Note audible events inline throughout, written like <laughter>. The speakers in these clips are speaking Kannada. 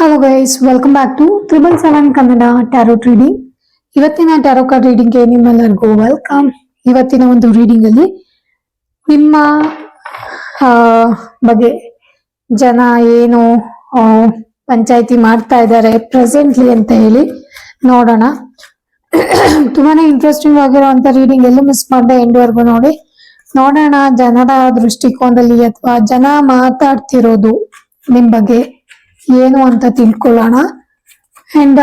Hello guys welcome back to triple seven Kannada tarot reading ಇವತ್ತಿನ ಟ್ಯಾರೋ ಕಾರ್ಡ್ ರೀಡಿಂಗ್ಗೆ ನಿಮ್ಮೆಲ್ಲರಿಗೂ ವೆಲ್ಕಮ್ ಇವತ್ತಿನ ಒಂದು ರೀಡಿಂಗ್ ಅಲ್ಲಿ ನಿಮ್ಮ ಬಗ್ಗೆ ಜನ ಏನು ಪಂಚಾಯತಿ ಮಾಡ್ತಾ ಇದ್ದಾರೆ ಪ್ರೆಸೆಂಟ್ಲಿ ಅಂತ ಹೇಳಿ ನೋಡೋಣ. ತುಂಬಾನೇ ಇಂಟ್ರೆಸ್ಟಿಂಗ್ ಆಗಿರುವಂತ ರೀಡಿಂಗ್ ಎಲ್ಲೂ ಮಿಸ್ ಮಾಡದೆ ಎಂಡ್ವರೆಗೂ ನೋಡಿ. ನೋಡೋಣ ಜನರ ದೃಷ್ಟಿಕೋನದಲ್ಲಿ ಅಥವಾ ಜನ ಮಾತಾಡ್ತಿರೋದು ನಿಮ್ ಬಗ್ಗೆ. ಏನು ಅಂತ ತಿಳ್ಕೊಳ್ಳೋಣ. ಅಂಡ್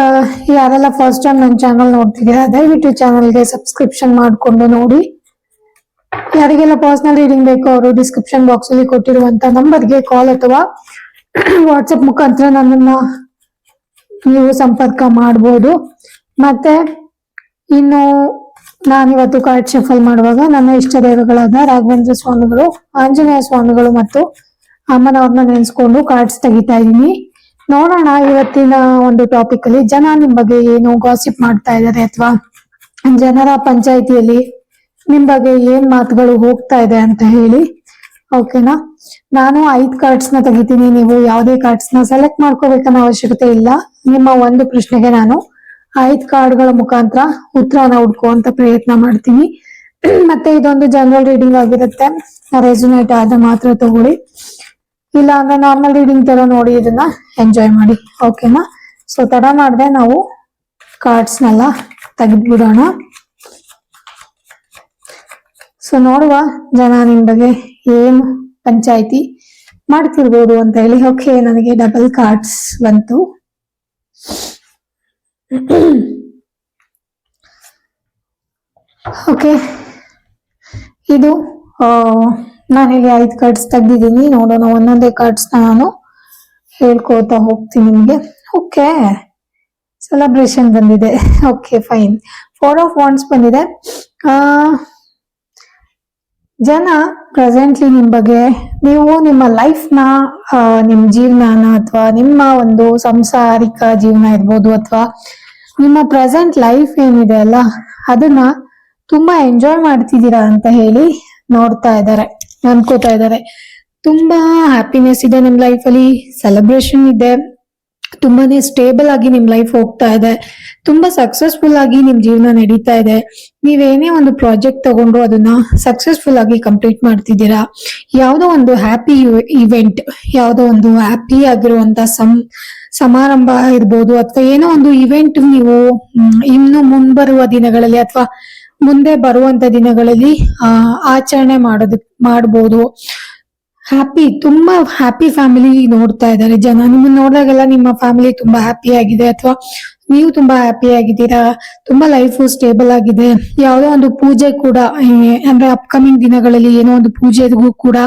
ಯಾರೆಲ್ಲ ಫಸ್ಟ್ ಟೈಮ್ ನನ್ನ ಚಾನಲ್ ನೋಡ್ತಿದ್ದೀರಾ, ದಯವಿಟ್ಟು ಚಾನಲ್ಗೆ ಸಬ್ಸ್ಕ್ರಿಪ್ಷನ್ ಮಾಡಿಕೊಂಡು ನೋಡಿ. ಯಾರಿಗೆಲ್ಲ ಪರ್ಸನಲ್ ರೀಡಿಂಗ್ ಬೇಕೋ ಅವರು ಡಿಸ್ಕ್ರಿಪ್ಷನ್ ಬಾಕ್ಸ್ ಅಲ್ಲಿ ಕೊಟ್ಟಿರುವಂತ ನಂಬರ್ಗೆ ಕಾಲ್ ಅಥವಾ <clears throat> ವಾಟ್ಸಪ್ ಮುಖಾಂತರ ನನ್ನನ್ನ ನೀವು ಸಂಪರ್ಕ ಮಾಡಬಹುದು ಮತ್ತೆ, ಇನ್ನು ನಾನಿವತ್ತು ಕಾರ್ಡ್ ಶಫಲ್ ಮಾಡುವಾಗ ನನ್ನ ಇಷ್ಟ ದೇವಗಳಾದ ರಾಘವೇಂದ್ರ ಸ್ವಾಮಿಗಳು, ಆಂಜನೇಯ ಸ್ವಾಮಿಗಳು ಮತ್ತು ಅಮ್ಮನವ್ರನ್ನ ನೆನೆಸ್ಕೊಂಡು ಕಾರ್ಡ್ಸ್ ತೆಗಿತಾ ಇದೀನಿ ನೋಡೋಣ ಇವತ್ತಿನ ಒಂದು ಟಾಪಿಕ್ ಅಲ್ಲಿ ಜನ ನಿಮ್ ಬಗ್ಗೆ ಏನು ಗಾಸಿಪ್ ಮಾಡ್ತಾ ಇದ್ದಾರೆ ಅಥವಾ ಜನರ ಪಂಚಾಯಿತಿಯಲ್ಲಿ ನಿಮ್ ಬಗ್ಗೆ ಏನ್ ಮಾತುಗಳು ಹೋಗ್ತಾ ಇದೆ ಅಂತ ಹೇಳಿ. ಓಕೆನಾ ನಾನು ಐದ್ ಕಾರ್ಡ್ಸ್ನ ತೆಗಿತೀನಿ. ನೀವು ಯಾವುದೇ ಕಾರ್ಡ್ಸ್ನ ಸೆಲೆಕ್ಟ್ ಮಾಡ್ಕೋಬೇಕನ್ನೋ ಅವಶ್ಯಕತೆ ಇಲ್ಲ. ನಿಮ್ಮ ಒಂದು ಪ್ರಶ್ನೆಗೆ ನಾನು ಐದ್ ಕಾರ್ಡ್ಗಳ ಮುಖಾಂತರ ಉತ್ತರನ ಹುಡ್ಕೋಂತ ಪ್ರಯತ್ನ ಮಾಡ್ತೀನಿ. ಮತ್ತೆ ಇದೊಂದು ಜನರಲ್ ರೀಡಿಂಗ್ ಆಗಿರುತ್ತೆ. ರೆಸುನೇಟ್ ಆದ ಮಾತ್ರ ತಗೊಳ್ಳಿ. ಇಲ್ಲ ಅಂದ್ರೆ ನಾರ್ಮಲ್ ರೀಡಿಂಗ್ ತರ ನೋಡಿ ಇದನ್ನ ಎಂಜಾಯ್ ಮಾಡಿ. ಓಕೆನಾ ಸೊ ತಡ ಮಾಡದೆ ನಾವು ಕಾರ್ಡ್ಸ್ ನೆಲ್ಲ ತೆಗೆದ್ಬಿಡೋಣ. ಸೊ ನೋಡುವ ಜನ ನಿಮ್ ಬಗ್ಗೆ ಏನು ಪಂಚಾಯಿತಿ ಮಾಡ್ತಿರ್ಬೋದು ಅಂತ ಹೇಳಿ. ಓಕೆ ನನಗೆ ಡಬಲ್ ಕಾರ್ಡ್ಸ್ ಬಂತು. ಓಕೆ ಇದು ಆ, ಇಲ್ಲಿ ಐದು ಕಾರ್ಡ್ಸ್ ತೆಗ್ದಿದ್ದೀನಿ. ನೋಡೋಣ ಒಂದೊಂದೇ ಕಾರ್ಡ್ಸ್ ನಾನು ಹೇಳ್ಕೊತಾ ಹೋಗ್ತೀನಿ ನಿಮಗೆ. ಓಕೆ ಸೆಲೆಬ್ರೇಷನ್ ಬಂದಿದೆ. Okay fine four of wands ಬಂದಿದೆ. ಜನ ಪ್ರೆಸೆಂಟ್ಲಿ ನಿಮ್ಮ ಬಗ್ಗೆ ನೀವು ನಿಮ್ಮ ಲೈಫ್ ನಿಮ್ಮ ಜೀವನನ ಅಥವಾ ನಿಮ್ಮ ಒಂದು ಸಂಸಾರಿಕ ಜೀವನ ಇರ್ಬೋದು ಅಥವಾ ನಿಮ್ಮ ಪ್ರೆಸೆಂಟ್ ಲೈಫ್ ಏನಿದೆ ಅಲ್ಲ ಅದನ್ನ ತುಂಬಾ ಎಂಜಾಯ್ ಮಾಡ್ತಿದ್ದೀರಾ ಅಂತ ಹೇಳಿ ನೋಡ್ತಾ ಇದ್ದಾರೆ. ಅನ್ಕೋತಾ ಇದ್ದಾರೆ. ತುಂಬಾ ಹ್ಯಾಪಿನೆಸ್ ಇದೆ ನಿಮ್ ಲೈಫ್ ಅಲ್ಲಿ. ಸೆಲೆಬ್ರೇಷನ್ ಇದೆ. ತುಂಬಾನೇ ಸ್ಟೇಬಲ್ ಆಗಿ ನಿಮ್ ಲೈಫ್ ಹೋಗ್ತಾ ಇದೆ. ತುಂಬಾ ಸಕ್ಸಸ್ಫುಲ್ ಆಗಿ ನಿಮ್ ಜೀವನ ನಡೀತಾ ಇದೆ. ನೀವೇನೇ ಒಂದು ಪ್ರಾಜೆಕ್ಟ್ ತಗೊಂಡು ಅದನ್ನ ಸಕ್ಸಸ್ಫುಲ್ ಆಗಿ ಕಂಪ್ಲೀಟ್ ಮಾಡ್ತಿದ್ದೀರಾ. ಯಾವುದೋ ಒಂದು ಹ್ಯಾಪಿ ಇವೆಂಟ್ ಯಾವುದೋ ಒಂದು ಹ್ಯಾಪಿ ಆಗಿರುವಂತ ಸಂ, ಸಮಾರಂಭ ಇರ್ಬೋದು, ಅಥವಾ ಏನೋ ಒಂದು ಇವೆಂಟ್ ನೀವು ಇನ್ನು ಮುಂಬರುವ ದಿನಗಳಲ್ಲಿ ಅಥವಾ ಮುಂದೆ ಬರುವಂತ ದಿನಗಳಲ್ಲಿ ಆಚರಣೆ ಮಾಡೋದಕ್ ಮಾಡ್ಬೋದು. ಹ್ಯಾಪಿ ತುಂಬಾ ಹ್ಯಾಪಿ ಫ್ಯಾಮಿಲಿ ನೋಡ್ತಾ ಇದ್ದಾರೆ ಜನ. ನಿಮ್ಮನ್ನ ನೋಡಿದಾಗೆಲ್ಲ ನಿಮ್ಮ ಫ್ಯಾಮಿಲಿ ತುಂಬಾ ಹ್ಯಾಪಿ ಆಗಿದೆ ಅಥವಾ ನೀವು ತುಂಬಾ ಹ್ಯಾಪಿ ಆಗಿದ್ದೀರಾ? ತುಂಬಾ ಲೈಫ್ ಸ್ಟೇಬಲ್ ಆಗಿದೆ. ಯಾವುದೋ ಒಂದು ಪೂಜೆ ಕೂಡ ಅಂದ್ರೆ ಅಪ್ಕಮಿಂಗ್ ದಿನಗಳಲ್ಲಿ ಏನೋ ಒಂದು ಪೂಜೆಗೂ ಕೂಡ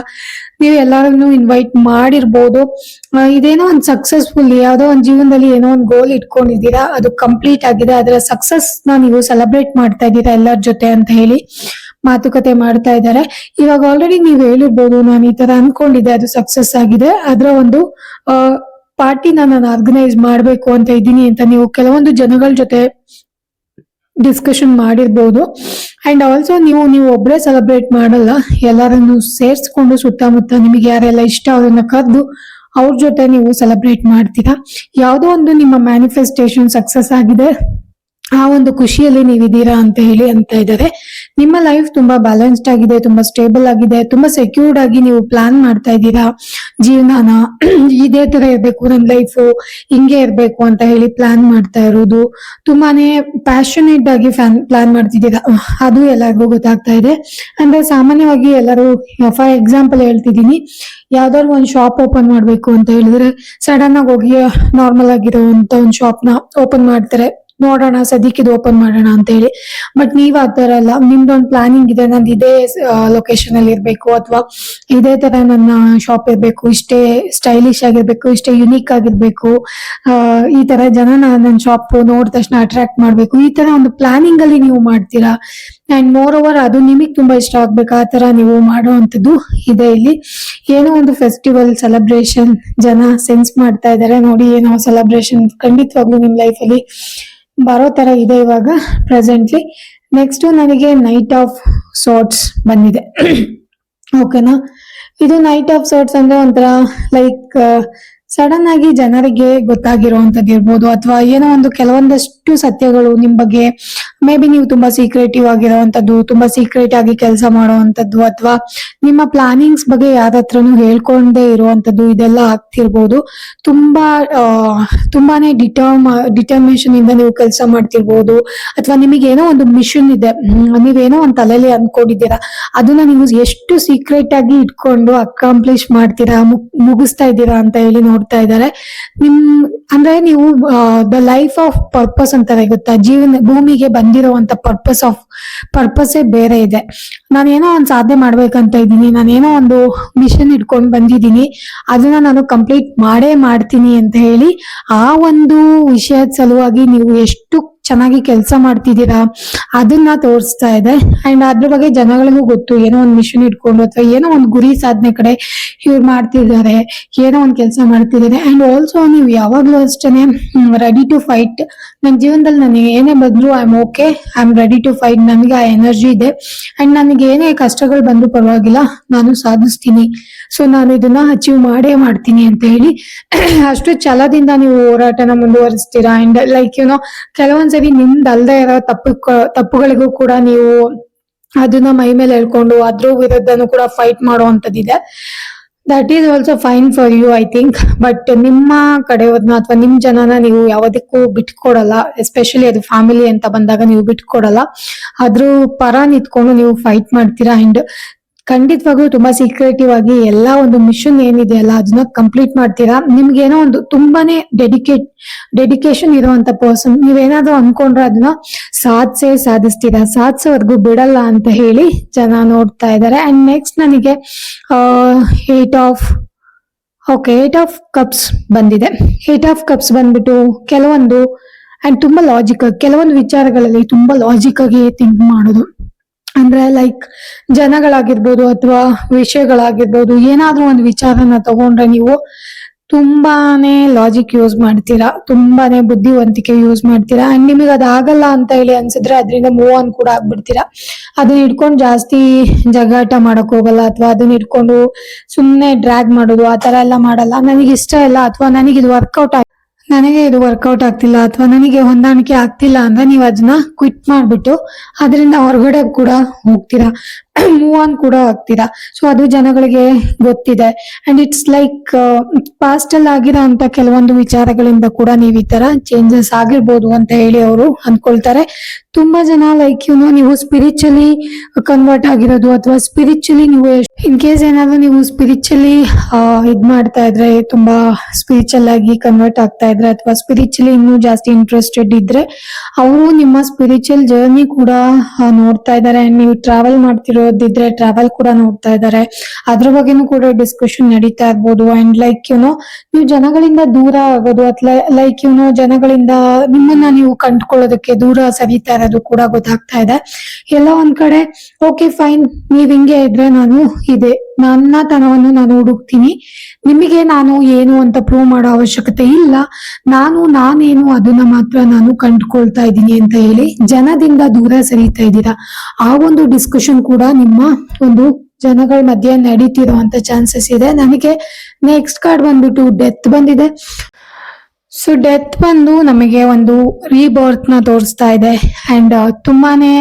ನೀವು ಎಲ್ಲರನ್ನು ಇನ್ವೈಟ್ ಮಾಡಿರ್ಬೋದು. ಇದೇನೋ ಒಂದು ಸಕ್ಸಸ್ಫುಲ್ ಯಾವುದೋ ಒಂದು ಜೀವನದಲ್ಲಿ ಏನೋ ಒಂದು ಗೋಲ್ ಇಟ್ಕೊಂಡಿದ್ದೀರಾ? ಅದು ಕಂಪ್ಲೀಟ್ ಆಗಿದೆ. ಅದರ ಸಕ್ಸಸ್ನ ನೀವು ಸೆಲೆಬ್ರೇಟ್ ಮಾಡ್ತಾ ಇದ್ದೀರಾ ಎಲ್ಲರ ಜೊತೆ ಅಂತ ಹೇಳಿ. ಮಾತುಕತೆ ಮಾಡ್ತಾ ಇದ್ದಾರೆ. ಇವಾಗ ಆಲ್ರೆಡಿ ನೀವು ಹೇಳಿರ್ಬೋದು, ನಾನು ಈ ತರ ಅನ್ಕೊಂಡಿದ್ದೆ, ಅದು ಸಕ್ಸಸ್ ಆಗಿದೆ. ಅದರ ಒಂದು ಪಾರ್ಟಿನ ನಾನು ಆರ್ಗನೈಸ್ ಮಾಡ್ಬೇಕು ಅಂತ ಇದ್ದೀನಿ ಅಂತ ನೀವು ಕೆಲವೊಂದು ಜನಗಳ ಜೊತೆ ಡಿಸ್ಕಷನ್ ಮಾಡಿರ್ಬೋದು. ಅಂಡ್ ಆಲ್ಸೋ ನೀವು ನೀವು ಒಬ್ಬರೇ ಸೆಲೆಬ್ರೇಟ್ ಮಾಡಲ್ಲ. ಎಲ್ಲರನ್ನು ಸೇರಿಸ್ಕೊಂಡು ಸುತ್ತಮುತ್ತ ನಿಮಗೆ ಯಾರೆಲ್ಲ ಇಷ್ಟ, ಅವರನ್ನ ಕರೆದು ಅವ್ರ ಜೊತೆ ನೀವು ಸೆಲೆಬ್ರೇಟ್ ಮಾಡ್ತೀರಾ? ಯಾವುದೋ ಒಂದು ನಿಮ್ಮ ಮ್ಯಾನಿಫೆಸ್ಟೇಷನ್ ಸಕ್ಸಸ್ ಆಗಿದೆ. ಆ ಒಂದು ಖುಷಿಯಲ್ಲಿ ನೀವಿದ್ದೀರಾ ಅಂತ ಹೇಳಿ ಅಂತ ಇದ್ದಾರೆ. ನಿಮ್ಮ ಲೈಫ್ ತುಂಬಾ ಬ್ಯಾಲೆನ್ಸ್ಡ್ ಆಗಿದೆ, ತುಂಬಾ ಸ್ಟೇಬಲ್ ಆಗಿದೆ, ತುಂಬಾ ಸೆಕ್ಯೂರ್ಡ್ ಆಗಿ ನೀವು ಪ್ಲಾನ್ ಮಾಡ್ತಾ ಇದ್ದೀರಾ. ಜೀವನನ <clears throat> ಇದೇ ತರ ಇರ್ಬೇಕು ನನ್ನ ಲೈಫ್ ಹಿಂಗೆ ಇರ್ಬೇಕು ಅಂತ ಹೇಳಿ ಪ್ಲಾನ್ ಮಾಡ್ತಾ ಇರೋದು. ತುಂಬಾನೇ ಪ್ಯಾಷನೇಟ್ ಆಗಿ ಫ್ಯಾನ್ ಪ್ಲಾನ್ ಮಾಡ್ತಿದ್ದೀರಾ. ಅದು ಎಲ್ಲರಿಗೂ ಗೊತ್ತಾಗ್ತಾ ಇದೆ. ಅಂದ್ರೆ ಸಾಮಾನ್ಯವಾಗಿ ಎಲ್ಲರೂ ಫಾರ್ ಎಕ್ಸಾಂಪಲ್ ಹೇಳ್ತಿದ್ದೀನಿ, ಯಾವ್ದಾದ್ರು ಒಂದು ಶಾಪ್ ಓಪನ್ ಮಾಡ್ಬೇಕು ಅಂತ ಹೇಳಿದ್ರೆ ಸಡನ್ ಆಗಿ ಹೋಗಿ ನಾರ್ಮಲ್ ಆಗಿರುವಂತ ಒಂದು ಶಾಪ್ನ ಓಪನ್ ಮಾಡ್ತಾರೆ. ನೋಡೋಣ, ಸದ್ಯಕ್ಕೆ ಇದು ಓಪನ್ ಮಾಡೋಣ ಅಂತ ಹೇಳಿ ಬಟ್ ನೀವ್ ಆ ತರ ಅಲ್ಲ, ನಿಮ್ದೊಂದು ಪ್ಲಾನಿಂಗ್ ಇದೆ, ನಂದು ಇದೇ ಲೊಕೇಶನ್ ಅಲ್ಲಿ ಇರ್ಬೇಕು ಅಥವಾ ಇದೇ ತರ ನನ್ನ ಶಾಪ್ ಇರ್ಬೇಕು, ಇಷ್ಟೇ ಸ್ಟೈಲಿಶ್ ಆಗಿರ್ಬೇಕು, ಇಷ್ಟೇ ಯುನೀಕ್ ಆಗಿರ್ಬೇಕು ಈ ತರ ಜನ ನನ್ನ ಶಾಪ್ ನೋಡಿದ ತಕ್ಷಣ ಅಟ್ರಾಕ್ಟ್ ಮಾಡ್ಬೇಕು, ಈ ತರ ಒಂದು ಪ್ಲಾನಿಂಗ್ ಅಲ್ಲಿ ನೀವು ಮಾಡ್ತೀರಾ? ಅಂಡ್ ಮೋರ್ ಓವರ್ ಅದು ನಿಮಗೆ ತುಂಬಾ ಇಷ್ಟ ಆಗ್ಬೇಕು. ಆ ತರ ನೀವು ಮಾಡುವಂತದ್ದು ಇದೆ ಇಲ್ಲಿ. ಏನೋ ಒಂದು ಫೆಸ್ಟಿವಲ್ ಸೆಲೆಬ್ರೇಷನ್ ಜನ ಸೆನ್ಸ್ ಮಾಡ್ತಾ ಇದ್ದಾರೆ. ನೋಡಿ, ಏನೋ ಸೆಲೆಬ್ರೇಷನ್ ಖಂಡಿತವಾಗ್ಲೂ ನಿಮ್ ಲೈಫ್ ಅಲ್ಲಿ ಬರೋ ತರ ಇದೆ ಇವಾಗ ಪ್ರೆಸೆಂಟ್ಲಿ ನೆಕ್ಸ್ಟ್ ನನಗೆ ನೈಟ್ ಆಫ್ ಸಾಟ್ಸ್ ಬಂದಿದೆ. <coughs> ಓಕೆನಾ ಇದು ನೈಟ್ ಆಫ್ ಸಾರ್ಟ್ಸ್ ಅಂದ್ರೆ ಒಂಥರ ಲೈಕ್ ಸಡನ್ ಆಗಿ ಜನರಿಗೆ ಗೊತ್ತಾಗಿರುವಂತದ್ದು ಇರ್ಬೋದು ಅಥವಾ ಏನೋ ಒಂದು ಕೆಲವೊಂದಷ್ಟು ಸತ್ಯಗಳು ನಿಮ್ ಬಗ್ಗೆ ಮೇ ಬಿ ನೀವು ತುಂಬಾ ಸೀಕ್ರೆಟಿವ್ ಆಗಿರುವಂತದ್ದು ತುಂಬಾ ಸೀಕ್ರೆಟ್ ಆಗಿ ಕೆಲಸ ಮಾಡುವಂತದ್ದು ಅಥವಾ ನಿಮ್ಮ ಪ್ಲಾನಿಂಗ್ಸ್ ಬಗ್ಗೆ ಯಾರ ಹೇಳ್ಕೊಂಡೇ ಇರುವಂತದ್ದು ಇದೆಲ್ಲ ಆಗ್ತಿರ್ಬೋದು. ತುಂಬಾ ತುಂಬಾನೇ ಡಿಟರ್ಮ್ ಡಿಟರ್ಮಿನೇಷನ್ ಇಂದ ನೀವು ಕೆಲಸ ಮಾಡ್ತಿರ್ಬೋದು. ಅಥವಾ ನಿಮಗೆ ಏನೋ ಒಂದು ಮಿಷನ್ ಇದೆ ನೀವೇನೋ ಒಂದು ತಲೆಯಲ್ಲಿ ಅನ್ಕೊಂಡಿದ್ದೀರಾ ಅದನ್ನ ನೀವು ಎಷ್ಟು ಸೀಕ್ರೆಟ್ ಆಗಿ ಇಟ್ಕೊಂಡು ಅಕಾಂಪ್ಲಿಷ್ ಮಾಡ್ತೀರಾ ಮುಗಿಸ್ತಾ ಇದ್ದೀರಾ ಅಂತ ಹೇಳಿ ನೋಡ್ತಾ ಇದ್ದಾರೆ. ನಿಮ್, ಅಂದ್ರೆ ನೀವು ದ ಲೈಫ್ ಆಫ್ ಪರ್ಪಸ್ ಅಂತಾರೆ ಗೊತ್ತಾ? ಜೀವನ, ಭೂಮಿಗೆ ಬಂದಿರುವಂತ ಪರ್ಪಸ್ ಆಫ್ ಪರ್ಪಸ್ ಬೇರೆ ಇದೆ. ನಾನೇನೋ ಒಂದು ಸಾಧನೆ ಮಾಡ್ಬೇಕಂತ ಇದ್ದೀನಿ. ನಾನೇನೋ ಒಂದು ಮಿಷನ್ ಇಟ್ಕೊಂಡು ಬಂದಿದ್ದೀನಿ. ಅದನ್ನ ನಾನು ಕಂಪ್ಲೀಟ್ ಮಾಡೇ ಮಾಡ್ತೀನಿ ಅಂತ ಹೇಳಿ, ಆ ಒಂದು ವಿಷಯದ ಸಲುವಾಗಿ ನೀವು ಎಷ್ಟು ಚೆನ್ನಾಗಿ ಕೆಲಸ ಮಾಡ್ತಿದ್ದೀರಾ? ಅದನ್ನ ತೋರಿಸ್ತಾ ಇದೆ. ಅಂಡ್ ಅದ್ರ ಬಗ್ಗೆ ಜನಗಳಿಗೂ ಗೊತ್ತು. ಏನೋ ಒಂದು ಮಿಷನ್ ಇಟ್ಕೊಂಡು ಅಥವಾ ಏನೋ ಒಂದು ಗುರಿ ಸಾಧನೆ ಕಡೆ ಇವ್ರು ಮಾಡ್ತಿದ್ದಾರೆ. ಏನೋ ಒಂದು ಕೆಲಸ ಮಾಡ್ತಿದ್ದಾರೆ. ಅಂಡ್ ಆಲ್ಸೋ ನೀವು ಯಾವಾಗ್ಲೂ ಅಷ್ಟೇನೆ ರೆಡಿ ಟು ಫೈಟ್ ನನ್ನ ಜೀವನದಲ್ಲಿ ನನಗೆ ಏನೇ ಬಂದ್ರು I am okay I am ready to fight ನನಗೆ ಆ ಎನರ್ಜಿ ಇದೆ. ಅಂಡ್ ನನಗೆ ಏನೇ ಕಷ್ಟಗಳು ಬಂದ್ರು ಪರವಾಗಿಲ್ಲ. ನಾನು ಸಾಧಿಸ್ತೀನಿ. ಸೊ ನಾನು ಇದನ್ನ ಅಚೀವ್ ಮಾಡೇ ಮಾಡ್ತೀನಿ ಅಂತ ಹೇಳಿ <clears throat> ಅಷ್ಟು ಛಲದಿಂದ ನೀವು ಹೋರಾಟನ ಮುಂದುವರಿಸ್ತೀರಾ? ಅಂಡ್ ಲೈಕ್ ಯುನೋ ಕೆಲವೊಂದ್ಸರಿ ನಿಮ್ದಲ್ದೇ ಇರೋ ತಪ್ಪು ತಪ್ಪುಗಳಿಗೂ ಕೂಡ ನೀವು ಅದನ್ನ ಮೈ ಮೇಲೆ ಹೇಳ್ಕೊಂಡು ಅದ್ರ ವಿರುದ್ಧನೂ ಕೂಡ fight ಮಾಡುವಂತದ್ದಿದೆ that is also fine for you I think but ನಿಮ್ಮ ಕಡೆಯವ್ರನ್ನ ಅಥವಾ ನಿಮ್ ಜನನ ನೀವು ಯಾವುದಕ್ಕೂ ಬಿಟ್ಕೊಡಲ್ಲ. ಎಸ್ಪೆಷಲಿ ಅದು ಫ್ಯಾಮಿಲಿ ಅಂತ ಬಂದಾಗ ನೀವು ಬಿಟ್ಕೊಡಲ್ಲ. ಅದ್ರ ಪರ ನಿಂತ್ಕೊಂಡು ನೀವು ಫೈಟ್ ಮಾಡ್ತೀರಾ? ಅಂಡ್ ಖಂಡಿತವಾಗ್ಲೂ ತುಂಬಾ ಸೀಕ್ರೆಟಿವ್ ಆಗಿ ಎಲ್ಲಾ ಒಂದು ಮಿಷನ್ ಏನಿದೆ ಅಲ್ಲ ಅದನ್ನ ಕಂಪ್ಲೀಟ್ ಮಾಡ್ತೀರಾ? ನಿಮ್ಗೇನೋ ಒಂದು ತುಂಬಾನೇ ಡೆಡಿಕೇಟ್ ಡೆಡಿಕೇಶನ್ ಇರುವಂತ ಪರ್ಸನ್ ನೀವೇನಾದ್ರೂ ಅನ್ಕೊಂಡ್ರೆ ಅದನ್ನ ಸಾಧಿಸೇ ಸಾಧಿಸ್ತೀರಾ? ಸಾಧಿಸೋವರೆಗೂ ಬಿಡಲ್ಲ ಅಂತ ಹೇಳಿ ಜನ ನೋಡ್ತಾ ಇದ್ದಾರೆ ಅಂಡ್ ನೆಕ್ಸ್ಟ್ ನನಗೆ eight of okay eight of cups ಬಂದಿದೆ. ಏಟ್ ಆಫ್ ಕಪ್ಸ್ ಬಂದ್ಬಿಟ್ಟು ಕೆಲವೊಂದು ಅಂಡ್ ತುಂಬಾ ಲಾಜಿಕ್ ಕೆಲವೊಂದು ವಿಚಾರಗಳಲ್ಲಿ ತುಂಬಾ ಲಾಜಿಕ್ ಆಗಿ ಥಿಂಕ್ ಮಾಡೋದು. ಅಂದ್ರೆ ಲೈಕ್ ಜನಗಳಾಗಿರ್ಬೋದು ಅಥವಾ ವಿಷಯಗಳಾಗಿರ್ಬೋದು, ಏನಾದ್ರೂ ಒಂದು ವಿಚಾರನ ತಗೊಂಡ್ರೆ ನೀವು ತುಂಬಾನೇ ಲಾಜಿಕ್ ಯೂಸ್ ಮಾಡ್ತೀರಾ, ತುಂಬಾನೇ ಬುದ್ಧಿವಂತಿಕೆ ಯೂಸ್ ಮಾಡ್ತೀರಾ. ಅಂಡ್ ನಿಮಗೆ ಅದಾಗಲ್ಲ ಅಂತ ಹೇಳಿ ಅನ್ಸಿದ್ರೆ ಅದರಿಂದ ಮೂವ್ ಆನ್ ಕೂಡ ಆಗ್ಬಿಡ್ತೀರಾ. ಅದನ್ನ ಇಟ್ಕೊಂಡು ಜಾಸ್ತಿ ಜಗಾಟ ಮಾಡಕ್ ಹೋಗಲ್ಲ ಅಥವಾ ಅದನ್ನ ಇಟ್ಕೊಂಡು ಸುಮ್ಮನೆ ಡ್ರ್ಯಾಗ್ ಮಾಡೋದು, ಆ ತರ ಎಲ್ಲ ಮಾಡಲ್ಲ. ನನಗೆ ಇಷ್ಟ ಇಲ್ಲ ಅಥವಾ ನನಗೆ ಇದು ವರ್ಕೌಟ್ ನನಗೆ ಇದು ವರ್ಕೌಟ್ ಆಗ್ತಿಲ್ಲ ಅಥವಾ ನನಗೆ ಹೊಂದಾಣಿಕೆ ಆಗ್ತಿಲ್ಲ ಅಂದ್ರೆ ನೀವು ಅದನ್ನ ಕ್ವಿಟ್ ಮಾಡ್ಬಿಟ್ಟು ಅದರಿಂದ ಹೊರಗಡೆ ಕೂಡ ಹೋಗ್ತೀರಾ? <clears throat> ಮೂವ್ ಆನ್ ಕೂಡ ಆಗ್ತೀರಾ ಸೊ ಅದು ಜನಗಳಿಗೆ ಗೊತ್ತಿದೆ. ಅಂಡ್ ಇಟ್ಸ್ ಲೈಕ್ ಪಾಸ್ಟ್ ಅಲ್ಲಿ ಆಗಿರೋ ಅಂತ ಕೆಲವೊಂದು ವಿಚಾರಗಳಿಂದ ಕೂಡ ನೀವು ಈ ತರ ಚೇಂಜಸ್ ಆಗಿರ್ಬೋದು ಅಂತ ಹೇಳಿ ಅವರು ಅನ್ಕೊಳ್ತಾರೆ ತುಂಬಾ ಜನ ಲೈಕ್ ಯು ನೋ ನೀವು ಸ್ಪಿರಿಚುಲಿ ಕನ್ವರ್ಟ್ ಆಗಿರೋದು ಅಥವಾ ಸ್ಪಿರಿಚುಲಿ ನೀವು ಇನ್ ಕೇಸ್ ಏನಾದ್ರು ನೀವು ಸ್ಪಿರಿಚುಲಿ ಇದ್ ಮಾಡ್ತಾ ಇದ್ರೆ, ತುಂಬಾ ಸ್ಪಿರಿಚುಲ್ ಆಗಿ ಕನ್ವರ್ಟ್ ಆಗ್ತಾ ಇದ್ರೆ ಅಥವಾ ಸ್ಪಿರಿಚುಲಿ ಇನ್ನೂ ಜಾಸ್ತಿ ಇಂಟ್ರೆಸ್ಟೆಡ್ ಇದ್ರೆ, ಅವರು ನಿಮ್ಮ ಸ್ಪಿರಿಚುವಲ್ ಜರ್ನಿ ಕೂಡ ನೋಡ್ತಾ ಇದ್ದಾರೆ. ಅಂಡ್ ನೀವು ಟ್ರಾವೆಲ್ ಮಾಡ್ತಿರೋದಿದ್ರೆ ಟ್ರಾವೆಲ್ ಕೂಡ ನೋಡ್ತಾ ಇದ್ದಾರೆ ಅದ್ರ ಬಗ್ಗೆನೂ ಕೂಡ ಡಿಸ್ಕಷನ್ ನಡೀತಾ ಇರ್ಬೋದು ಅಂಡ್ ಲೈಕ್ ಯುನೋ ನೀವು ಜನಗಳಿಂದ ದೂರ ಆಗೋದು ಅಥವಾ ಲೈಕ್ ಯುನೋ ಜನಗಳಿಂದ ನಿಮ್ಮನ್ನ ನೀವು ಕಂಡ್ಕೊಳ್ಳೋದಕ್ಕೆ ದೂರ ಸರಿತಾ ಇರೋದು ಕೂಡ ಗೊತ್ತಾಗ್ತಾ ಇದೆ. ಎಲ್ಲ ಒಂದ್ ಕಡೆ ಓಕೆ ಫೈನ್ ನೀವ್ ಹಿಂಗೆ ಇದ್ರೆ ನಾನು ಇದೆ. ನನ್ನ ತನವನ್ನು ನಾನು ಹುಡುಕ್ತೀನಿ. ನಿಮಗೆ ನಾನು ಏನು ಅಂತ ಪ್ರೂವ್ ಮಾಡೋ ಅವಶ್ಯಕತೆ ಇಲ್ಲ. ನಾನು, ನಾನೇನು ಅದನ್ನ ಮಾತ್ರ ನಾನು ಕಂಡುಕೊಳ್ತಾ ಇದ್ದೀನಿ ಅಂತ ಹೇಳಿ ಜನದಿಂದ ದೂರ ಸರಿತಾ ಇದ್ದೀರಾ? ಆ ಒಂದು ಡಿಸ್ಕಷನ್ ಕೂಡ ನಿಮ್ಮ ಒಂದು ಜನಗಳ ಮಧ್ಯೆ ನಡೀತಿರುವಂತ ಚಾನ್ಸಸ್ ಇದೆ. ನನಗೆ ನೆಕ್ಸ್ಟ್ ಕಾರ್ಡ್ ಬಂದ್ಬಿಟ್ಟು ಡೆತ್ ಬಂದಿದೆ. ಸೊ ಡೆತ್ ಬಂದು ನಮಗೆ ಒಂದು ರೀಬರ್ತ್ನ ತೋರಿಸ್ತಾ ಇದೆ. ಅಂಡ್ ತುಂಬಾನೇ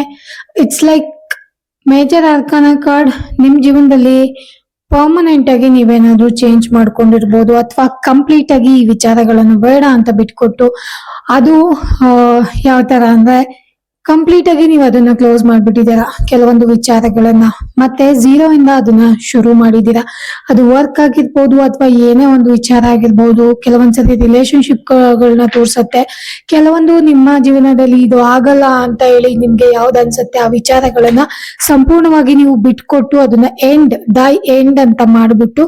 it's like major arcana card ನಿಮ್ ಜೀವನದಲ್ಲಿ ಪರ್ಮನೆಂಟ್ ಆಗಿ ನೀವೇನಾದ್ರೂ ಚೇಂಜ್ ಮಾಡ್ಕೊಂಡಿರ್ಬೋದು ಅಥವಾ ಕಂಪ್ಲೀಟ್ ಆಗಿ ಈ ವಿಚಾರಗಳನ್ನು ಬೇಡ ಅಂತ ಬಿಟ್ಕೊಟ್ಟು ಅದು ಯಾವ ತರ ಅಂದ್ರೆ ಕಂಪ್ಲೀಟ್ ಆಗಿ ನೀವು ಅದನ್ನ ಕ್ಲೋಸ್ ಮಾಡ್ಬಿಟ್ಟಿದ್ದೀರಾ? ಕೆಲವೊಂದು ವಿಚಾರಗಳನ್ನ. ಮತ್ತೆ ಝೀರೋ ಇಂದ ಅದನ್ನ ಶುರು ಮಾಡಿದ್ದೀರಾ? ಅದು ವರ್ಕ್ ಆಗಿರ್ಬೋದು ಅಥವಾ ಏನೇ ಒಂದು ವಿಚಾರ ಆಗಿರ್ಬೋದು, ಕೆಲವೊಂದ್ಸತಿ ರಿಲೇಶನ್ಶಿಪ್ ಗಳನ್ನ ತೋರ್ಸತ್ತೆ. ಕೆಲವೊಂದು ನಿಮ್ಮ ಜೀವನದಲ್ಲಿ ಇದು ಆಗಲ್ಲ ಅಂತ ಹೇಳಿ ನಿಮ್ಗೆ ಯಾವ್ದು ಅನ್ಸತ್ತೆ, ಆ ವಿಚಾರಗಳನ್ನ ಸಂಪೂರ್ಣವಾಗಿ ನೀವು ಬಿಟ್ಕೊಟ್ಟು ಅದನ್ನ ಎಂಡ್ ಡೈ ಎಂಡ್ ಅಂತ ಮಾಡ್ಬಿಟ್ಟು,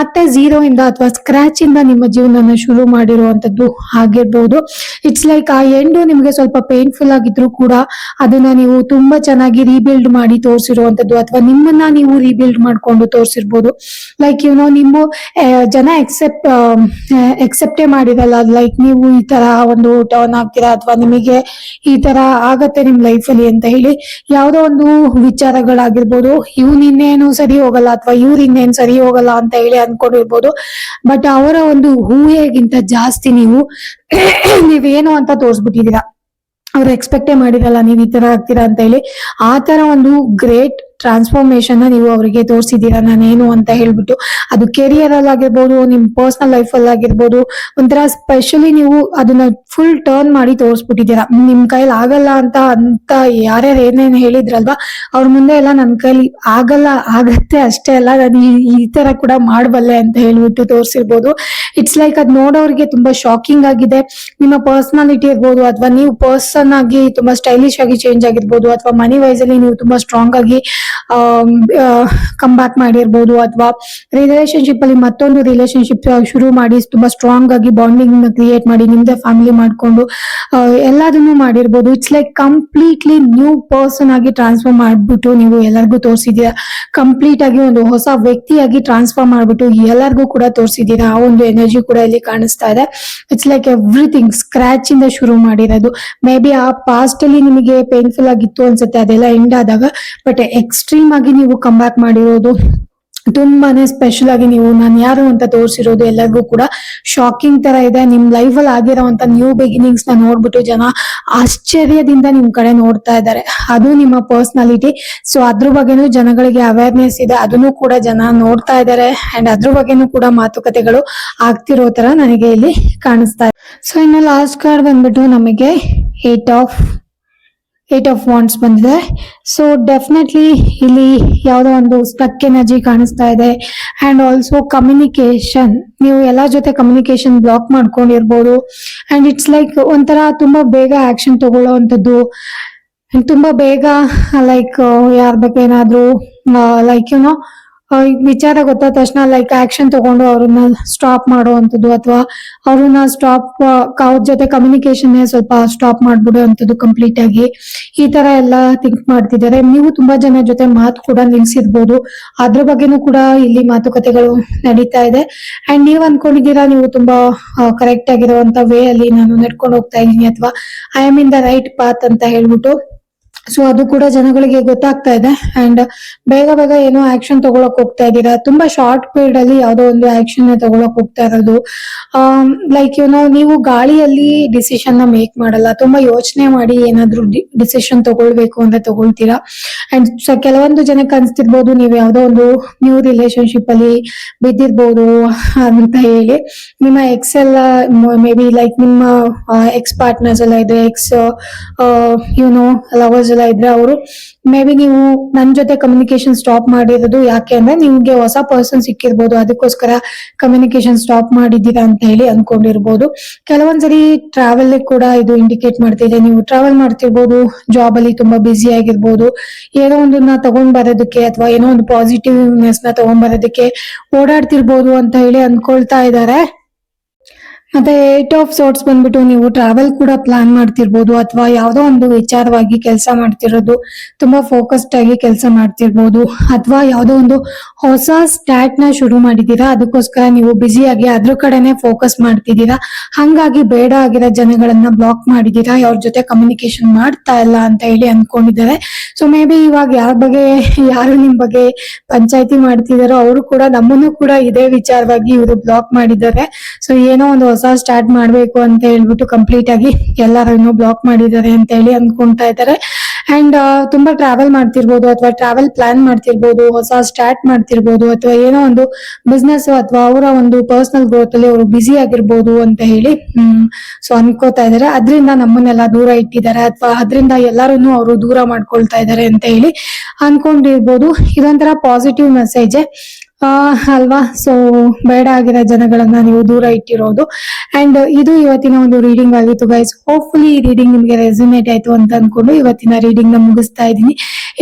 ಮತ್ತೆ ಝೀರೋ ಇಂದ ಅಥವಾ ಸ್ಕ್ರಾಚ್ ಇಂದ ನಿಮ್ಮ ಜೀವನನ ಶುರು ಮಾಡಿರುವಂತದ್ದು ಆಗಿರ್ಬೋದು. ಇಟ್ಸ್ ಲೈಕ್ ಆ ಎಂಡು ನಿಮ್ಗೆ ಸ್ವಲ್ಪ ಪೇನ್ಫುಲ್ ಆಗಿದ್ರು ಕೂಡ ಕೂಡ ಅದನ್ನ ನೀವು ತುಂಬಾ ಚೆನ್ನಾಗಿ ರೀಬಿಲ್ಡ್ ಮಾಡಿ ತೋರಿಸಿರುವಂತದ್ದು ಅಥವಾ ನಿಮ್ಮನ್ನ ನೀವು ರೀಬಿಲ್ಡ್ ಮಾಡ್ಕೊಂಡು ತೋರಿಸಿರ್ಬೋದು. ಲೈಕ್ ನೋ ನಿಮ್ಮ ಜನ ಎಕ್ಸೆಪ್ಟ್ ಎಕ್ಸೆಪ್ಟೇ ಮಾಡಿರಲ್ಲ. ಲೈಕ್ ನೀವು ಈ ತರ ಒಂದು ಟರ್ನ್ ಆಗ್ತೀರಾ ಅಥವಾ ನಿಮಗೆ ಈ ತರ ಆಗತ್ತೆ ನಿಮ್ ಲೈಫ್ ಅಲ್ಲಿ ಅಂತ ಹೇಳಿ ಯಾವ್ದೋ ಒಂದು ವಿಚಾರಗಳಾಗಿರ್ಬೋದು. ಇವ್ನ ಇನ್ನೇನು ಸರಿ ಹೋಗಲ್ಲ ಅಥವಾ ಇವ್ರ ಇನ್ನೇನು ಸರಿ ಹೋಗಲ್ಲ ಅಂತ ಹೇಳಿ ಅನ್ಕೊಂಡಿರ್ಬೋದು. ಬಟ್ ಅವರ ಒಂದು ಊಹೆಗಿಂತ ಜಾಸ್ತಿ ನೀವು <coughs> ನೀವೇನು ಅಂತ ತೋರಿಸ್ಬಿಟ್ಟಿದೀರಾ ಅವ್ರು ಎಕ್ಸ್ಪೆಕ್ಟೇ ಮಾಡಿರಲ್ಲ ನೀವು ಈ ತರ ಆಗ್ತೀರಾ ಅಂತ ಹೇಳಿ ಆ ತರ ಒಂದು ಗ್ರೇಟ್ ಟ್ರಾನ್ಸ್ಫಾರ್ಮೇಶನ್ ನೀವು ಅವರಿಗೆ ತೋರಿಸಿದೀರಾ ನಾನೇನು ಅಂತ ಹೇಳ್ಬಿಟ್ಟು, ಅದು ಕೆರಿಯರ್ ಅಲ್ಲಿ ಆಗಿರ್ಬೋದು, ನಿಮ್ ಪರ್ಸನಲ್ ಲೈಫ್ ಅಲ್ಲಿ ಆಗಿರ್ಬೋದು, ಒಂಥರ ಸ್ಪೆಷಲಿ ನೀವು ಅದನ್ನ ಫುಲ್ ಟರ್ನ್ ಮಾಡಿ ತೋರಿಸ್ಬಿಟ್ಟಿದ್ದೀರಾ. ನಿಮ್ ಕೈಲಿ ಆಗಲ್ಲ ಅಂತ ಅಂತ ಯಾರ್ಯಾರು ಏನೇನು ಹೇಳಿದ್ರಲ್ವಾ, ಅವ್ರ ಮುಂದೆ ಎಲ್ಲ ನನ್ ಕೈಲಿ ಆಗಲ್ಲ, ಆಗತ್ತೆ ಅಷ್ಟೇ ಅಲ್ಲ, ನಾನು ಈ ತರ ಕೂಡ ಮಾಡಬಲ್ಲೆ ಅಂತ ಹೇಳ್ಬಿಟ್ಟು ತೋರಿಸಿರ್ಬೋದು. ಇಟ್ಸ್ ಲೈಕ್ ಅದ್ ನೋಡೋರಿಗೆ ತುಂಬಾ ಶಾಕಿಂಗ್ ಆಗಿದೆ. ನಿಮ್ಮ ಪರ್ಸನಾಲಿಟಿ ಇರ್ಬೋದು, ಅಥವಾ ನೀವು ಪರ್ಸನ್ ಆಗಿ ತುಂಬಾ ಸ್ಟೈಲಿಶ್ ಆಗಿ ಚೇಂಜ್ ಆಗಿರ್ಬೋದು, ಅಥವಾ ಮನಿ ವೈಸ್ ಅಲ್ಲಿ ನೀವು ತುಂಬಾ ಸ್ಟ್ರಾಂಗ್ ಆಗಿ ಕಮ್ ಬ್ಯಾಕ್ ಮಾಡಿರ್ಬೋದು ಅಥವಾ ರಿಲೇಶನ್ಶಿಪ್ ಅಲ್ಲಿ ಮತ್ತೊಂದು ರಿಲೇಶನ್ಶಿಪ್ ಶುರು ಮಾಡಿ ತುಂಬಾ ಸ್ಟ್ರಾಂಗ್ ಆಗಿ ಬಾಂಡಿಂಗ್ ಕ್ರಿಯೇಟ್ ಮಾಡಿ ನಿಮ್ದೇ ಫ್ಯಾಮಿಲಿ ಮಾಡ್ಕೊಂಡು ಎಲ್ಲದನ್ನು ಮಾಡಿರ್ಬೋದು. It's like completely new person ಆಗಿ ಟ್ರಾನ್ಸ್ಫರ್ ಮಾಡ್ಬಿಟ್ಟು ನೀವು ಎಲ್ಲರಿಗೂ ತೋರಿಸಿದೀರಾ ಕಂಪ್ಲೀಟ್ ಆಗಿ ಒಂದು ಹೊಸ ವ್ಯಕ್ತಿಯಾಗಿ ಟ್ರಾನ್ಸ್ಫರ್ ಮಾಡ್ಬಿಟ್ಟು ಎಲ್ಲರಿಗೂ ಕೂಡ ತೋರಿಸಿದೀರಾ ಆ ಒಂದು ಎನರ್ಜಿ ಕೂಡ ಇಲ್ಲಿ ಕಾಣಿಸ್ತಾ ಇದೆ. ಇಟ್ಸ್ ಲೈಕ್ ಎವ್ರಿಥಿಂಗ್ ಸ್ಕ್ರಾಚ್ ಇಂದ ಶುರು ಮಾಡಿರೋದು. ಮೇ ಬಿ ಆ ಪಾಸ್ಟ್ ಅಲ್ಲಿ ನಿಮಗೆ ಪೇನ್ಫುಲ್ ಆಗಿತ್ತು ಅನ್ಸುತ್ತೆ, ಅದೆಲ್ಲ ಎಂಡ್ ಆದಾಗ ಬಟ್ ಎಕ್ಸ್ಟ್ರೀಮ್ ಆಗಿ ನೀವು ಕಮ್ ಮಾಡಿರೋದು ತುಂಬಾನೇ ಸ್ಪೆಷಲ್ ಆಗಿ ನೀವು ನಾನು ಯಾರು ಅಂತ ತೋರಿಸಿರೋದು ಎಲ್ಲರಿಗೂ ಕೂಡ ಶಾಕಿಂಗ್ ತರ ಇದೆ. ನಿಮ್ ಲೈಫ್ ಅಲ್ಲಿ ಆಗಿರೋಂತ ನ್ಯೂ ಬಿಗಿನಿಂಗ್ಸ್ನ ನೋಡ್ಬಿಟ್ಟು ಜನ ಆಶ್ಚರ್ಯದಿಂದ ನಿಮ್ ಕಡೆ ನೋಡ್ತಾ ಇದ್ದಾರೆ. ಅದು ನಿಮ್ಮ ಪರ್ಸನಾಲಿಟಿ ಸೊ ಅದ್ರ ಬಗ್ಗೆನೂ ಜನಗಳಿಗೆ ಅವೇರ್ನೆಸ್ ಇದೆ. ಅದನ್ನು ಕೂಡ ಜನ ನೋಡ್ತಾ ಇದ್ದಾರೆ. ಅಂಡ್ ಅದ್ರ ಬಗ್ಗೆನೂ ಕೂಡ ಮಾತುಕತೆಗಳು ಆಗ್ತಿರೋ ತರ ನನಗೆ ಇಲ್ಲಿ ಕಾಣಿಸ್ತಾ ಇದೆ. ಸೊ ಇನ್ನು ಲಾಸ್ಟ್ ಕಾರ್ಡ್ ಬಂದ್ಬಿಟ್ಟು ನಮಗೆ eight of eight of wands ಬಂದಿದೆ. ಸೊ ಡೆಫಿನೆಟ್ಲಿ ಇಲ್ಲಿ ಯಾವುದೋ ಒಂದು ಸ್ಟಕ್ ಎನರ್ಜಿ ಕಾಣಿಸ್ತಾ ಇದೆ. ಅಂಡ್ ಆಲ್ಸೋ ಕಮ್ಯುನಿಕೇಶನ್ ನೀವು ಎಲ್ಲ ಜೊತೆ ಕಮ್ಯುನಿಕೇಶನ್ ಬ್ಲಾಕ್ ಮಾಡ್ಕೊಂಡಿರ್ಬೋದು. ಅಂಡ್ ಇಟ್ಸ್ ಲೈಕ್ ಒಂಥರ ತುಂಬಾ ಬೇಗ ಆಕ್ಷನ್ ತಗೊಳ್ಳೋವಂಥದ್ದು. ಅಂಥದ್ದು ತುಂಬಾ ಬೇಗ ಲೈಕ್ ಯಾರ ಬಗ್ಗೆ ಲೈಕ್ ಲೈಕ್ ಯುನೋ ವಿಚಾರ ಗೊತ್ತಾದ ತಕ್ಷಣ ಲೈಕ್ ಆಕ್ಷನ್ ತಗೊಂಡು ಅವ್ರನ್ನ ಸ್ಟಾಪ್ ಮಾಡುವಂಥದ್ದು ಅಥವಾ ಅವ್ರನ್ನ ಸ್ಟಾಪ್ ಅವ್ರ ಜೊತೆ ಕಮ್ಯುನಿಕೇಶನ್ ಸ್ವಲ್ಪ ಸ್ಟಾಪ್ ಮಾಡ್ಬಿಡುವಂಥದ್ದು ಕಂಪ್ಲೀಟ್ ಆಗಿ ಈ ತರ ಎಲ್ಲ ಥಿಂಕ್ ಮಾಡ್ತಿದ್ದಾರೆ. ನೀವು ತುಂಬಾ ಜನ ಜೊತೆ ಮಾತು ಕೂಡ ನಿಲ್ಸಿರ್ಬೋದು. ಅದ್ರ ಬಗ್ಗೆನೂ ಕೂಡ ಇಲ್ಲಿ ಮಾತುಕತೆಗಳು ನಡೀತಾ ಇದೆ. ಅಂಡ್ ನೀವ್ ಅನ್ಕೊಂಡಿದ್ದೀರಾ, ನೀವು ತುಂಬಾ ಕರೆಕ್ಟ್ ಆಗಿರುವಂತ ವೇ ಅಲ್ಲಿ ನಾನು ನಡ್ಕೊಂಡು ಹೋಗ್ತಾ ಇದ್ದೀನಿ ಅಥವಾ I am in the right path ಅಂತ ಹೇಳ್ಬಿಟ್ಟು. ಸೊ ಅದು ಕೂಡ ಜನಗಳಿಗೆ ಗೊತ್ತಾಗ್ತಾ ಇದೆ. ಅಂಡ್ ಬೇಗ ಬೇಗ ಏನೋ ಆಕ್ಷನ್ ತಗೊಳಕ್ ಹೋಗ್ತಾ ಇದ್ದೀರಾ? ತುಂಬಾ ಶಾರ್ಟ್ ಪೀರಿಯಡ್ ಅಲ್ಲಿ ಯಾವ್ದೋ ಒಂದು ಆಕ್ಷನ್ ತಗೊಳಕ್ ಹೋಗ್ತಾ ಇರೋದು. ಲೈಕ್ ಏನೋ ನೀವು ಗಾಳಿಯಲ್ಲಿ ಡಿಸಿಷನ್ನ ಮೇಕ್ ಮಾಡಲ್ಲ. ತುಂಬಾ ಯೋಚನೆ ಮಾಡಿ ಏನಾದ್ರು ಡಿಸಿಷನ್ ತಗೊಳ್ಬೇಕು ಅಂತ ತಗೊಳ್ತೀರಾ? ಅಂಡ್ ಕೆಲವೊಂದು ಜನಕ್ಕೆ ಅನ್ಸ್ತಿರ್ಬೋದು, ನೀವು ಯಾವ್ದೋ ಒಂದು ನ್ಯೂ ರಿಲೇಶನ್ಶಿಪ್ ಅಲ್ಲಿ ಬಿದ್ದಿರ್ಬೋದು ಅಂತ ಹೇಳಿ. ನಿಮ್ಮ ಎಕ್ಸ್ ಎಲ್ಲ ಮೇ ಬಿ ಲೈಕ್ ನಿಮ್ಮ ಎಕ್ಸ್ ಪಾರ್ಟ್ನರ್ಸ್ ಎಲ್ಲ ಇದೆ ಎಕ್ಸ್ ಯುನೋ ಲವರ್ಸ್ ಎಲ್ಲ ಇದ್ರೆ ಅವರು. ಮೇ ಬಿ ನೀವು ನನ್ ಜೊತೆ ಕಮ್ಯುನಿಕೇಶನ್ ಸ್ಟಾಪ್ ಮಾಡಿರೋದು ಯಾಕೆ ಅಂದ್ರೆ ನಿಮ್ಗೆ ಹೊಸ ಪರ್ಸನ್ ಸಿಕ್ಕಿರ್ಬೋದು, ಅದಕ್ಕೋಸ್ಕರ ಕಮ್ಯುನಿಕೇಶನ್ ಸ್ಟಾಪ್ ಮಾಡಿದ್ದೀರಾ ಅಂತ ಹೇಳಿ ಅನ್ಕೊಂಡಿರ್ಬೋದು. ಕೆಲವೊಂದ್ಸರಿ ಟ್ರಾವೆಲ್ ಕೂಡ ಇದು ಇಂಡಿಕೇಟ್ ಮಾಡ್ತಿದೆ ನೀವು ಟ್ರಾವೆಲ್ ಮಾಡ್ತಿರ್ಬೋದು ಜಾಬ್ ಅಲ್ಲಿ ತುಂಬಾ ಬ್ಯುಸಿ ಆಗಿರ್ಬೋದು. ಏನೋ ಒಂದನ್ನ ತಗೊಂಡ್ ಬರೋದಕ್ಕೆ ಅಥವಾ ಏನೋ ಒಂದು ಪಾಸಿಟಿವ್ನೆಸ್ನ ತಗೊಂಡ್ ಬರೋದಕ್ಕೆ ಓಡಾಡ್ತಿರ್ಬೋದು ಅಂತ ಹೇಳಿ ಅನ್ಕೊಳ್ತಾ ಇದ್ದಾರೆ ಮತ್ತೆ ಏಟ್ ಆಫ್ ಸೋರ್ಟ್ಸ್ ಬಂದ್ಬಿಟ್ಟು ನೀವು ಟ್ರಾವೆಲ್ ಕೂಡ ಪ್ಲಾನ್ ಮಾಡ್ತಿರ್ಬೋದು ಅಥವಾ ಯಾವುದೋ ಒಂದು ವಿಚಾರವಾಗಿ ಕೆಲಸ ಮಾಡ್ತಿರೋದು, ತುಂಬಾ ಫೋಕಸ್ಡ್ ಆಗಿ ಕೆಲಸ ಮಾಡ್ತಿರ್ಬೋದು ಅಥವಾ ಯಾವುದೋ ಒಂದು ಹೊಸ ಸ್ಟ್ಯಾಟ್ನ ಶುರು ಮಾಡಿದೀರಾ, ಅದಕ್ಕೋಸ್ಕರ ನೀವು ಬ್ಯುಸಿ ಆಗಿ ಅದ್ರ ಕಡೆನೆ ಫೋಕಸ್ ಮಾಡ್ತಿದ್ದೀರಾ ಹಂಗಾಗಿ ಬೇಡ ಆಗಿರೋ ಜನಗಳನ್ನ ಬ್ಲಾಕ್ ಮಾಡಿದೀರಾ ಅವ್ರ ಜೊತೆ ಕಮ್ಯುನಿಕೇಶನ್ ಮಾಡ್ತಾ ಇಲ್ಲ ಅಂತ ಹೇಳಿ ಅನ್ಕೊಂಡಿದ್ದಾರೆ. ಸೊ ಮೇ ಬಿ ಇವಾಗ ಯಾರ ಬಗ್ಗೆ, ಯಾರು ನಿಮ್ ಬಗ್ಗೆ ಪಂಚಾಯತಿ ಮಾಡ್ತಿದಾರೋ, ಅವರು ಕೂಡ ನಮ್ಮನ್ನು ಕೂಡ ಇದೇ ವಿಚಾರವಾಗಿ ಇವರು ಬ್ಲಾಕ್ ಮಾಡಿದ್ದಾರೆ. ಸೊ ಏನೋ ಒಂದು ಹೊಸ ಸ್ಟಾರ್ಟ್ ಮಾಡ್ಬೇಕು ಅಂತ ಹೇಳ್ಬಿಟ್ಟು ಕಂಪ್ಲೀಟ್ ಆಗಿ ಎಲ್ಲರನ್ನು ಬ್ಲಾಕ್ ಮಾಡಿದ್ದಾರೆ ಅಂತ ಹೇಳಿ ಅನ್ಕೊಂತಾ ಇದ್ದಾರೆ. ಅಂಡ್ ತುಂಬಾ ಟ್ರಾವೆಲ್ ಮಾಡ್ತಿರ್ಬೋದು ಅಥವಾ ಟ್ರಾವೆಲ್ ಪ್ಲಾನ್ ಮಾಡ್ತಿರ್ಬೋದು, ಹೊಸ ಸ್ಟಾರ್ಟ್ ಮಾಡ್ತಿರ್ಬೋದು ಅಥವಾ ಏನೋ ಒಂದು ಬಿಸ್ನೆಸ್ ಅಥವಾ ಅವರ ಒಂದು ಪರ್ಸನಲ್ ಗ್ರೋತ್ ಅಲ್ಲಿ ಅವರು ಬ್ಯುಸಿ ಆಗಿರ್ಬೋದು ಅಂತ ಹೇಳಿ ಸೊ ಅನ್ಕೋತಾ ಇದ್ದಾರೆ. ಅದರಿಂದ ನಮ್ಮನ್ನೆಲ್ಲ ದೂರ ಇಟ್ಟಿದ್ದಾರೆ ಅಥವಾ ಅದರಿಂದ ಎಲ್ಲರನ್ನೂ ಅವರು ದೂರ ಮಾಡ್ಕೊಳ್ತಾ ಇದ್ದಾರೆ ಅಂತ ಹೇಳಿ ಅನ್ಕೊಂಡಿರ್ಬೋದು. ಇದೊಂಥರ ಪಾಸಿಟಿವ್ ಮೆಸೇಜ್ ಆ, ಅಲ್ವಾ? ಸೊ ಬೇಡ ಆಗಿರೋ ಜನಗಳನ್ನ ನೀವು ದೂರ ಇಟ್ಟಿರೋದು. ಅಂಡ್ ಇದು ಇವತ್ತಿನ ಒಂದು ರೀಡಿಂಗ್ ಆಗಿತ್ತು ಗೈಸ್ ಹೋಪ್ಫುಲಿ ಈ ರೀಡಿಂಗ್ ನಿಮಗೆ ರೆಸ್ಯುಮೇಟ್ ಆಯ್ತು ಅಂತ ಅನ್ಕೊಂಡು ಇವತ್ತಿನ ರೀಡಿಂಗ್ನ ಮುಗಿಸ್ತಾ ಇದ್ದೀನಿ.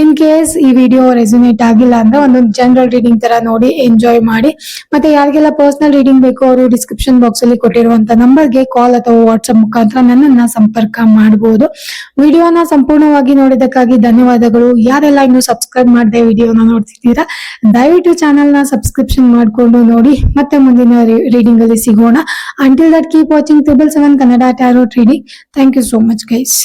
ಇನ್ ಕೇಸ್ ಈ ವಿಡಿಯೋ ರೆಸ್ಯುಮೇಟ್ ಆಗಿಲ್ಲ ಅಂದ್ರೆ ಒಂದು ಜನರಲ್ ರೀಡಿಂಗ್ ತರ ನೋಡಿ ಎಂಜಾಯ್ ಮಾಡಿ. ಮತ್ತೆ ಯಾರಿಗೆಲ್ಲ ಪರ್ಸನಲ್ ರೀಡಿಂಗ್ ಬೇಕು ಅವರು ಡಿಸ್ಕ್ರಿಪ್ಷನ್ ಬಾಕ್ಸ್ ಅಲ್ಲಿ ಕೊಟ್ಟಿರುವಂತ ನಂಬರ್ಗೆ ಕಾಲ್ ಅಥವಾ ವಾಟ್ಸ್ಆಪ್ ಮುಖಾಂತರ ನನ್ನನ್ನ ಸಂಪರ್ಕ ಮಾಡಬಹುದು ವಿಡಿಯೋನ ಸಂಪೂರ್ಣವಾಗಿ ನೋಡಿದಕ್ಕಾಗಿ ಧನ್ಯವಾದಗಳು. ಯಾರೆಲ್ಲ ಇನ್ನು ಸಬ್ಸ್ಕ್ರೈಬ್ ಮಾಡದೆ ವಿಡಿಯೋನ ನೋಡ್ತಿದ್ದೀರಾ ದಯವಿಟ್ಟು ಚಾನೆಲ್ನ ಸಬ್ಸ್ಕ್ರಿಪ್ಷನ್ ಮಾಡ್ಕೊಂಡು ನೋಡಿ, ಮತ್ತೆ ಮುಂದಿನ ರೀಡಿಂಗ್ ಅಲ್ಲಿ ಸಿಗೋಣ. Until that keep watching triple seven Kannada tarot reading thank you so much guys